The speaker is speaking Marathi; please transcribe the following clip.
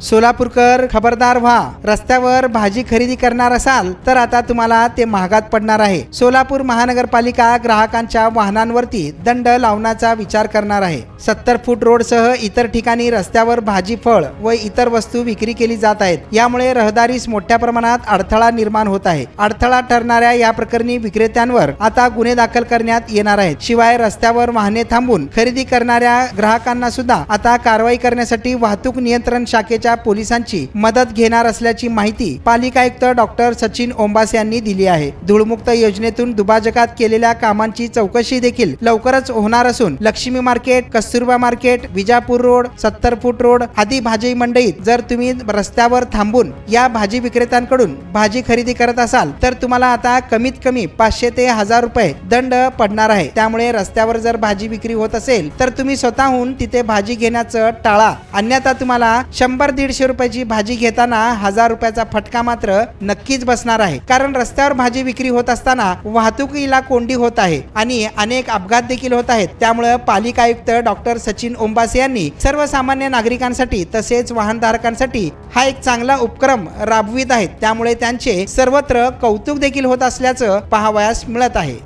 सोलापूरकर खबरदार व्हा. रस्त्यावर भाजी खरेदी करणार असाल तर आता तुम्हाला ते महागात पडणार आहे. सोलापूर महानगरपालिका ग्राहकांच्या वाहनांवरती दंड लावण्याचा विचार करणार आहे. सत्तर फूट रोडसह इतर ठिकाणी रस्त्यावर भाजी फळ व इतर वस्तू विक्री केली जात आहेत. यामुळे रहदारीस मोठ्या प्रमाणात अडथळा निर्माण होत आहे. अडथळा ठरणाऱ्या या प्रकरणी विक्रेत्यांवर आता गुन्हे दाखल करण्यात येणार आहेत. शिवाय रस्त्यावर वाहने थांबून खरेदी करणाऱ्या ग्राहकांना सुद्धा आता कारवाई करण्यासाठी वाहतूक नियंत्रण शाखेच्या पोलिसांची मदत घेणार असल्याची माहिती पालिका आयुक्त डॉक्टर सचिन ओंबास यांनी दिली आहे. धूळमुक्त योजनेतून दुभाजकात केलेल्या कामांची चौकशी देखील लवकरच होणार असून Lakshmi market Kasturba market Vijapur road सत्तर फूट रोड आदी भाजी मंडईत जर तुम्ही रस्त्यावर थांबून या भाजी विक्रेत्यांकडून भाजी खरेदी करत असाल तर तुम्हाला आता कमीत कमी पाचशे ते हजार रुपये दंड पडणार आहे. त्यामुळे रस्त्यावर जर भाजी विक्री होत असेल तर तुम्ही स्वतःहून तिथे भाजी घेण्याचं टाळा. अन्यथा तुम्हाला शंभर दीडशे रुपयाची भाजी घेताना हजार रुपयाचा फटका मात्र नक्कीच बसणार आहे. कारण रस्त्यावर भाजी विक्री होत असताना वाहतुकीला कोंडी होत आहे आणि अनेक अपघात देखील होत आहेत. त्यामुळे पालिका आयुक्त डॉक्टर सचिन ओंबासे यांनी सर्वसामान्य नागरिकांसाठी तसेच वाहनधारकांसाठी हा एक चांगला उपक्रम राबवित आहेत. त्यामुळे त्यांचे सर्वत्र कौतुक देखील होत असल्याचं पाहावयास मिळत आहे.